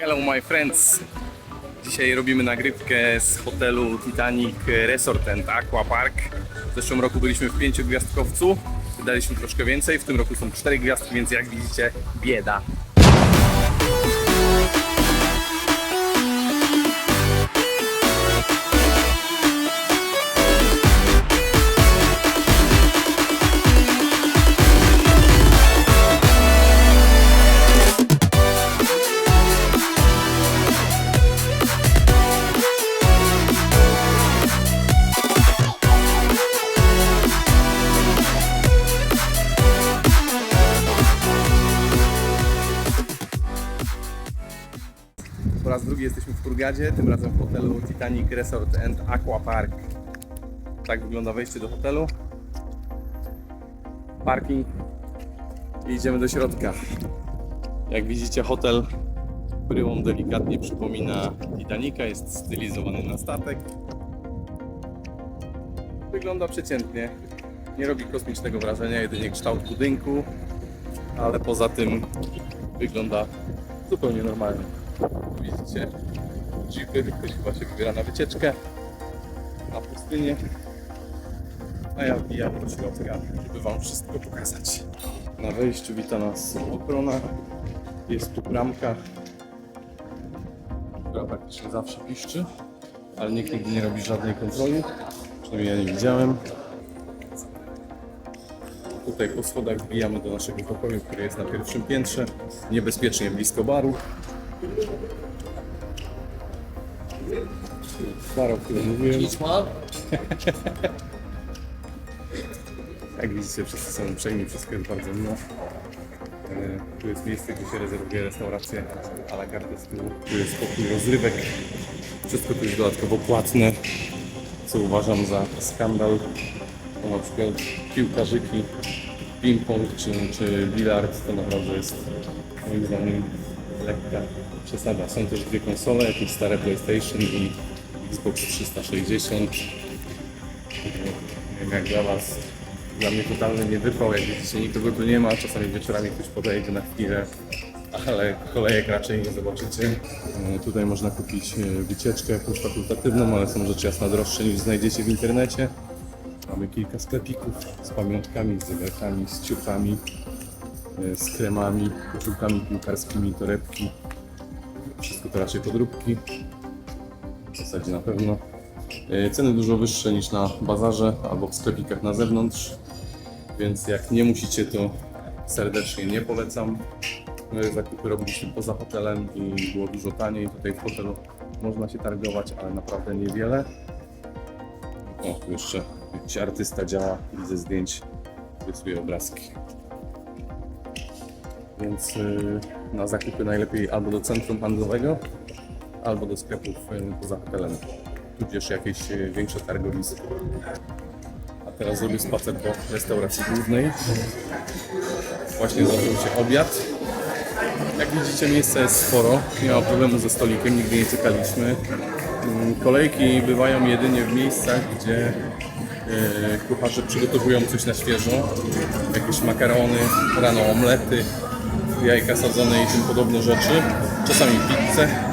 Hello my friends! Dzisiaj robimy nagrywkę z hotelu Titanic Resort and Aqua Park. W zeszłym roku byliśmy w pięciogwiazdkowcu, wydaliśmy troszkę więcej, w tym roku są cztery gwiazdki, więc jak widzicie bieda. Hurgadzie, tym razem w hotelu Titanic Resort and Aqua Park. Tak wygląda wejście do hotelu. Parking i idziemy do środka. Jak widzicie hotel pryłą delikatnie przypomina Titanica, jest stylizowany na statek. Wygląda przeciętnie, nie robi kosmicznego wrażenia, jedynie kształt budynku, ale poza tym wygląda zupełnie normalnie. Widzicie jeepy, ktoś chyba się wybiera na wycieczkę na pustynię. A ja wbijam do środka, żeby Wam wszystko pokazać. Na wejściu wita nas ochrona. Jest tu bramka, która praktycznie zawsze piszczy, ale nikt nigdy nie robi żadnej kontroli. Przynajmniej ja nie widziałem. Tutaj po schodach wbijamy do naszego pokoju, który jest na pierwszym piętrze, niebezpiecznie blisko baru. Bar, o którym mówiłem. Jak widzicie, wszyscy są uprzejmi, wszystko jest bardzo miło. E, Tu jest miejsce, gdzie się rezerwuje restaurację a la carte z tyłu. Tu jest pokój rozrywek. Wszystko tu jest dodatkowo płatne, co uważam za skandal. To na przykład piłkarzyki, ping-pong czy, czy bilard to naprawdę jest moim zdaniem lekka przesada. Są też dwie konsole, jakieś stare PlayStation i Xbox 360. Nie wiem jak dla Was, dla mnie totalny niewypał, jak widzicie nikogo tu nie ma, czasami wieczorami ktoś podejdzie na chwilę, ale kolejek raczej nie zobaczycie. E, Tutaj można kupić e, wycieczkę jakąś fakultatywną, ale są rzeczy jasno droższe niż znajdziecie w internecie. Mamy kilka sklepików z pamiątkami, z zegarkami, z ciuchami, e, z kremami, koszulkami piłkarskimi, torebki. Wszystko to raczej podróbki. W zasadzie na pewno. E, Ceny dużo wyższe niż na bazarze albo w sklepikach na zewnątrz, więc jak nie musicie, to serdecznie nie polecam. Zakupy robiliśmy poza hotelem i było dużo taniej. Tutaj w hotelu można się targować, ale naprawdę niewiele. O, jeszcze jakiś artysta działa i ze zdjęć rysuje obrazki. Więc y, na zakupy najlepiej albo do centrum handlowego, albo do sklepów y, poza hotelem, tudzież jakieś y, większe targowisko. A teraz zrobię spacer po restauracji głównej. Właśnie zaczął się obiad. Jak widzicie miejsca jest sporo, nie ma problemu ze stolikiem, nigdy nie czekaliśmy. Mm, Kolejki bywają jedynie w miejscach, gdzie e, kucharze przygotowują coś na świeżo. Jakieś makarony, rano omlety, jajka sadzone i tym podobne rzeczy. Czasami pizzę.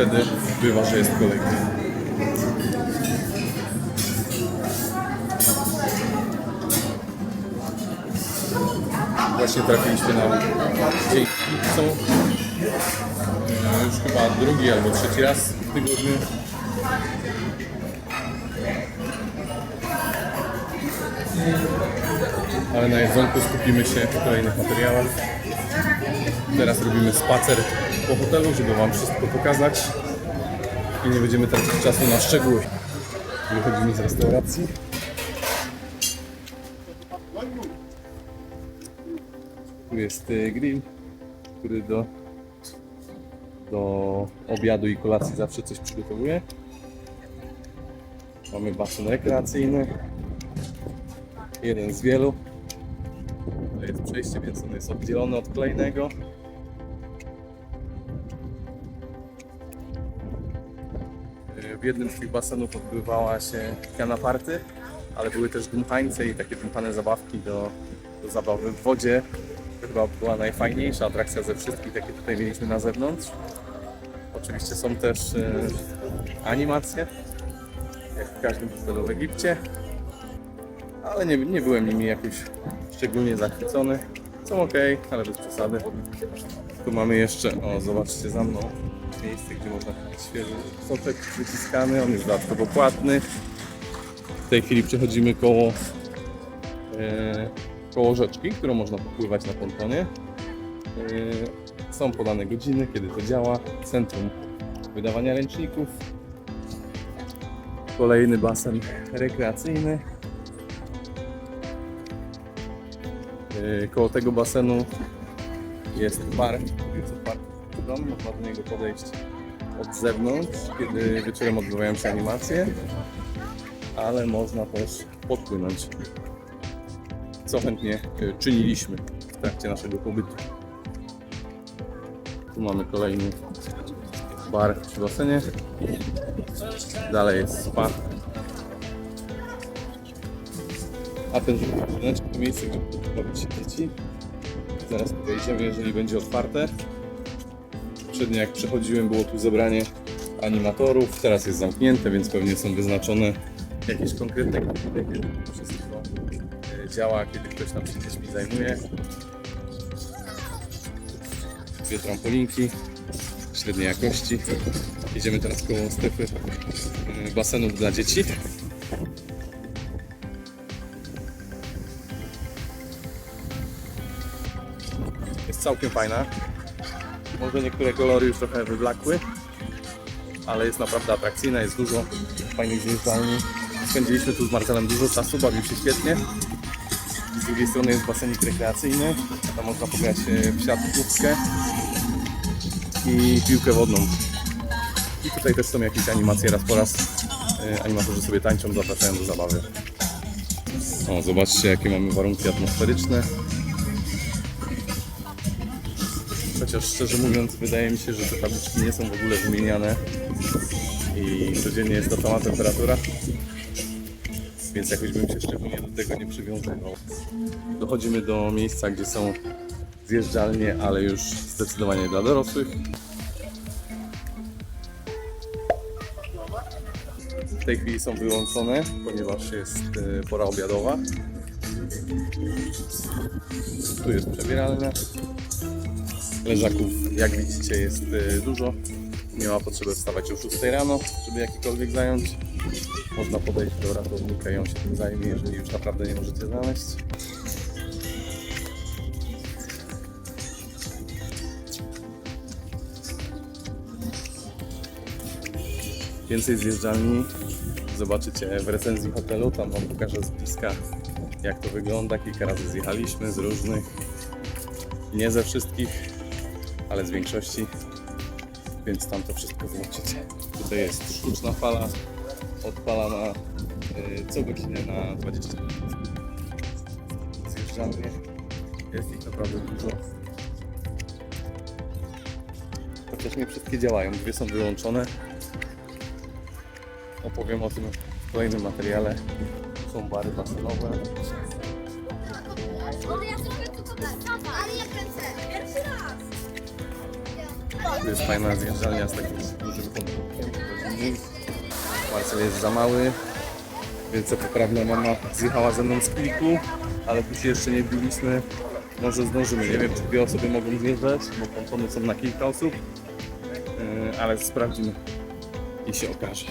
Wtedy bywa, że jest kolejka. Właśnie trafiliśmy na dzień pizzą. E, Już chyba drugi albo trzeci raz w tygodniu. Ale na jedzonku skupimy się w kolejnych materiałach. Teraz robimy spacer po hotelu, żeby Wam wszystko pokazać. I nie będziemy tracić czasu na szczegóły. Wychodzimy z restauracji. Tu jest y, grill, który do, do obiadu i kolacji zawsze coś przygotowuje. Mamy basen rekreacyjny. Jeden z wielu. To jest przejście, więc on jest oddzielony od kolejnego. W jednym z tych basenów odbywała się piana party, ale były też dmuchańce i takie dmuchane zabawki do, do zabawy w wodzie. To chyba była najfajniejsza atrakcja ze wszystkich, jakie tutaj mieliśmy na zewnątrz. Oczywiście są też e, animacje, jak w każdym hotelu w Egipcie, ale nie, nie byłem nimi jakoś szczególnie zachwycony. Są ok, ale bez przesady. Tu mamy jeszcze, o zobaczcie za mną, miejsce, gdzie można świeży soczek wyciskany, on jest dodatkowo płatny. W tej chwili przechodzimy koło, e, koło rzeczki, którą można popływać na pontonie. E, są podane godziny, kiedy to działa. Centrum wydawania ręczników. Kolejny basen rekreacyjny. E, koło tego basenu jest bar, do niego podejść od zewnątrz, kiedy wieczorem odbywają się animacje, ale można też podpłynąć, co chętnie y, czyniliśmy w trakcie naszego pobytu. Tu mamy kolejny bar przy basenie, dalej jest spa, a ten wnętrze to miejsce, gdzie mogą się dzieci. Zaraz podejdziemy, jeżeli będzie otwarte. Poprzednio jak przechodziłem było tu zebranie animatorów, teraz jest zamknięte, więc pewnie są wyznaczone jakieś konkretne kiedy to wszystko e, działa, kiedy ktoś tam się dziećmi zajmuje. Dwie trampolinki średniej jakości. Jedziemy teraz koło strefy e, basenów dla dzieci. Jest całkiem fajna. Może niektóre kolory już trochę wyblakły, ale jest naprawdę atrakcyjna, jest dużo fajnych zjeżdżalni. Spędziliśmy tu z Marcelem dużo czasu, bawił się świetnie. Z drugiej strony jest basenik rekreacyjny, tam można pograć e, w siatkówkę i piłkę wodną. I tutaj też są jakieś animacje, raz po raz e, animatorzy sobie tańczą, zapraszają do zabawy. O, zobaczcie jakie mamy warunki atmosferyczne. Chociaż szczerze mówiąc, wydaje mi się, że te tabliczki nie są w ogóle wymieniane i codziennie jest ta sama temperatura. Więc jakoś bym się szczególnie do tego nie przywiązywał. Dochodzimy do miejsca, gdzie są zjeżdżalnie, ale już zdecydowanie dla dorosłych. W tej chwili są wyłączone, ponieważ jest e, pora obiadowa. Tu jest przebieralnia. Leżaków, jak widzicie, jest y, dużo. Nie ma potrzeby wstawać o 6 rano, żeby jakikolwiek zająć. Można podejść do ratownika i on się tym zajmie, jeżeli już naprawdę nie możecie znaleźć. Więcej zjeżdżalni zobaczycie w recenzji hotelu. Tam Wam pokażę z bliska, jak to wygląda. Kilka razy zjechaliśmy z różnych, nie ze wszystkich ale z większości, więc tam to wszystko zobaczycie. Tutaj jest sztuczna fala, odpalana y, co godzinę na 20 minut. Zjeżdżalnie, jest ich naprawdę dużo. Chociaż nie wszystkie działają, dwie są wyłączone. Opowiem o tym w kolejnym materiale. Są bary basenowe. Tu jest fajna zjeżdżalnia z takim dużym podwórkiem. Marcel jest za mały, więc poprawna mama zjechała ze mną z kilku, ale tu się jeszcze nie biliśmy. Może zdążymy, nie wiem czy dwie osoby mogą zjeżdżać, bo pontony są na kilka osób, Yy, ale sprawdzimy i się okaże.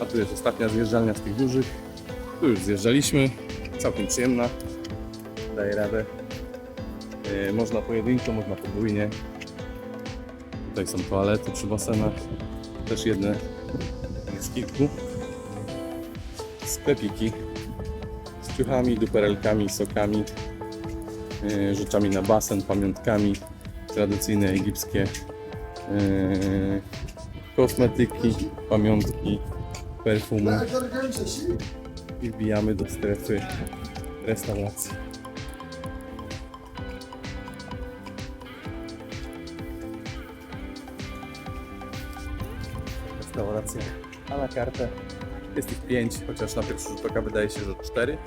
A tu jest ostatnia zjeżdżalnia z tych dużych. Tu już zjeżdżaliśmy, całkiem przyjemna, daje radę. Yy, Można pojedynczo, można podwójnie. Tutaj są toalety przy basenach. Też jedne z kilku. Sklepiki z ciuchami, duperelkami, sokami, yy, rzeczami na basen, pamiątkami, tradycyjne egipskie yy, kosmetyki, pamiątki, perfumy. I wbijamy do strefy restauracji. Restauracja a la carte. Jest ich pięć, chociaż na pierwszy rzut oka wydaje się, że cztery,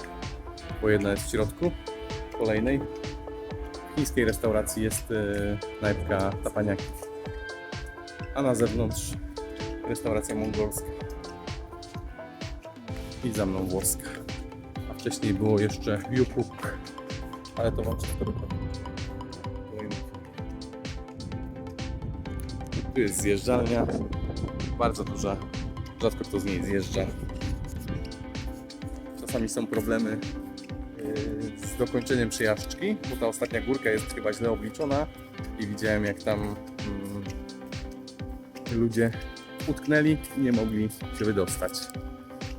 bo jedna jest w środku kolejnej. chińskiej restauracji jest knajpka Tapaniaki. A na zewnątrz restauracja mongolska. I za mną włoska. A wcześniej było jeszcze Yupuk, ale to wam wszystko dopowiem. w. Tu jest zjeżdżalnia, bardzo duża, rzadko kto z niej zjeżdża. Czasami są problemy yy, z dokończeniem przejażdżki, bo ta ostatnia górka jest chyba źle obliczona i widziałem jak tam mm, ludzie utknęli i nie mogli się wydostać.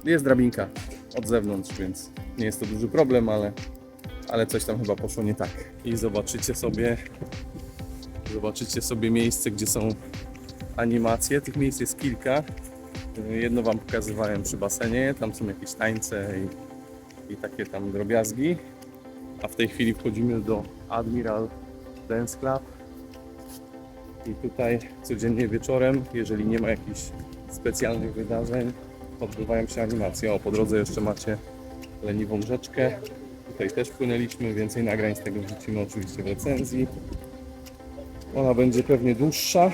Jest drabinka od zewnątrz, więc nie jest to duży problem, ale, ale coś tam chyba poszło nie tak. I zobaczycie sobie, zobaczycie sobie miejsce, gdzie są animacje. Tych miejsc jest kilka. Jedno Wam pokazywałem przy basenie, tam są jakieś tańce i, i takie tam drobiazgi. A w tej chwili wchodzimy do Admiral Dance Club. I tutaj codziennie wieczorem, jeżeli nie ma jakichś specjalnych wydarzeń, odbywają się animacje. O, po drodze jeszcze macie leniwą rzeczkę. Tutaj też płynęliśmy, więcej nagrań z tego wrzucimy oczywiście w recenzji. Ona będzie pewnie dłuższa,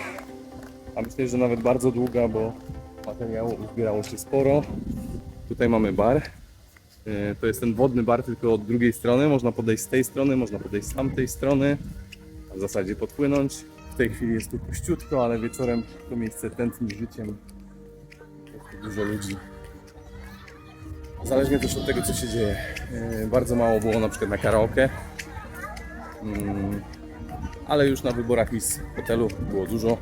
a myślę, że nawet bardzo długa, bo materiału uzbierało się sporo. Tutaj mamy bar. Yy, To jest ten wodny bar, tylko od drugiej strony. Można podejść z tej strony, można podejść z tamtej strony. A w zasadzie podpłynąć. W tej chwili jest tu puściutko, ale wieczorem to miejsce tętni życiem. Jest dużo ludzi. Zależnie też od tego, co się dzieje. Yy, Bardzo mało było na przykład na karaoke. Mm, Ale już na wyborach Miss Hotelu było dużo.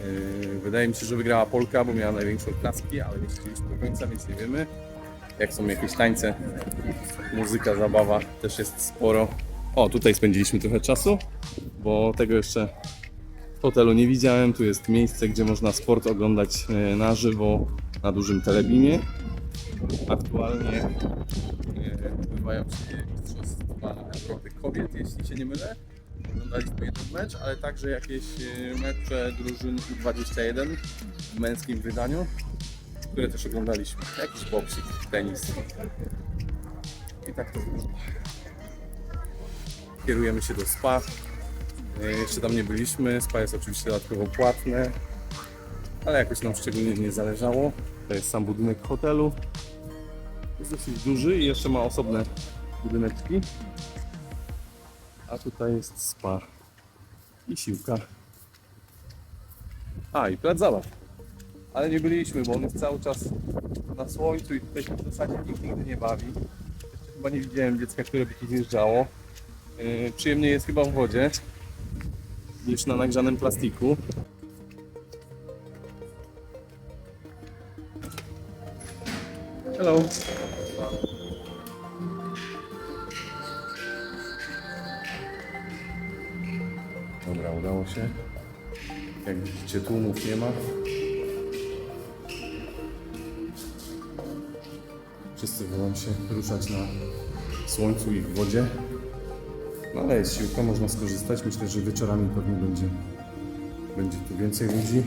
Yy, Wydaje mi się, że wygrała Polka, bo miała największą klaski, ale nie chcieliśmy do końca, więc nie wiemy. Jak są jakieś tańce, muzyka, zabawa też jest sporo. O, tutaj spędziliśmy trochę czasu, bo tego jeszcze w hotelu nie widziałem. Tu jest miejsce, gdzie można sport oglądać e, na żywo na dużym telebimie. Aktualnie e, odbywają się Mistrzostwa Europy Kobiet, jeśli się nie mylę. Oglądaliśmy jeden mecz, ale także jakieś e, mecze drużyn U21 w męskim wydaniu, które też oglądaliśmy. Jakiś boksik, tenis. I tak to wygląda. Kierujemy się do spa. E, Jeszcze tam nie byliśmy. Spa jest oczywiście dodatkowo płatne, ale jakoś nam szczególnie nie zależało. To jest sam budynek hotelu. Jest dosyć duży i jeszcze ma osobne budyneczki. A tutaj jest spa i siłka. A i plac zabaw. Ale nie byliśmy, bo on jest cały czas na słońcu i tutaj się w zasadzie nikt nigdy nie bawi. Jeszcze chyba nie widziałem dziecka, które by tu zjeżdżało. Yy, przyjemnie jest chyba w wodzie niż na nagrzanym plastiku. Hello. Dobra, udało się. Jak widzicie, tłumów nie ma. Wszyscy wolą się ruszać na słońcu i w wodzie. No ale jest siłka, można skorzystać. Myślę, że wieczorami pewnie będzie, będzie tu więcej ludzi.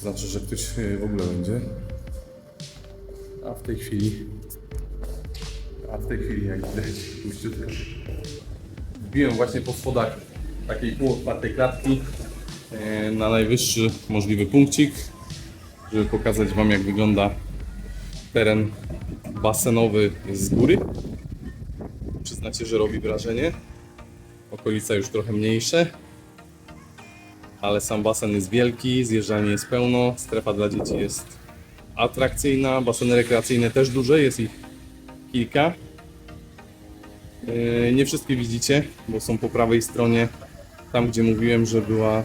Znaczy, że ktoś e, w ogóle będzie. A w tej chwili, a w tej chwili jak widać, puściutko. Wbiłem właśnie po schodach takiej półotwartej klatki e, na najwyższy możliwy punkcik, żeby pokazać Wam jak wygląda teren basenowy z góry. Przyznacie, że robi wrażenie. Okolica już trochę mniejsze, ale sam basen jest wielki, zjeżdżalni jest pełno, strefa dla dzieci jest atrakcyjna, baseny rekreacyjne też duże, jest ich kilka. Yy, Nie wszystkie widzicie, bo są po prawej stronie, tam gdzie mówiłem, że była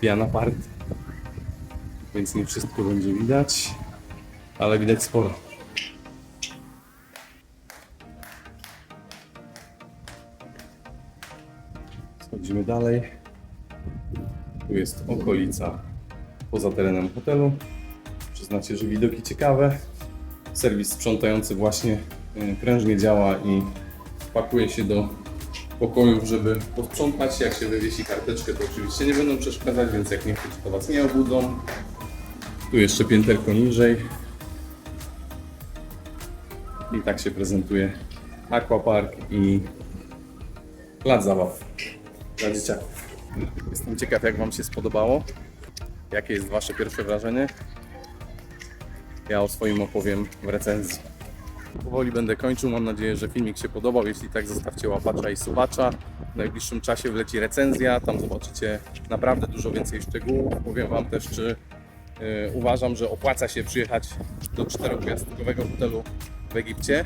piana part. Więc nie wszystko będzie widać, ale widać sporo. Schodzimy dalej. Tu jest okolica poza terenem hotelu. Przyznacie, że widoki ciekawe. Serwis sprzątający właśnie y, prężnie działa i pakuje się do pokojów, żeby posprzątać. Jak się wywiesi karteczkę, to oczywiście nie będą przeszkadzać, więc jak nie chcecie, to Was nie obudzą. Tu jeszcze pięterko niżej. I tak się prezentuje Aquapark i plac zabaw dla dzieciaków. Jestem ciekaw, jak Wam się spodobało. Jakie jest Wasze pierwsze wrażenie? Ja o swoim opowiem w recenzji. Powoli będę kończył. Mam nadzieję, że filmik się podobał. Jeśli tak, zostawcie łapacza i subacza. W najbliższym czasie wleci recenzja. Tam zobaczycie naprawdę dużo więcej szczegółów. Powiem Wam też, czy y, uważam, że opłaca się przyjechać do czterogwiazdkowego hotelu w Egipcie.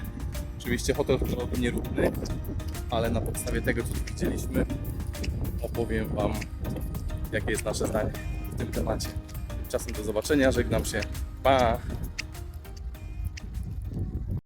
Oczywiście hotel hotelowy nierówny, ale na podstawie tego, co widzieliśmy, opowiem Wam, jakie jest nasze zdanie w tym temacie. Tymczasem do zobaczenia. Żegnam się. Pa!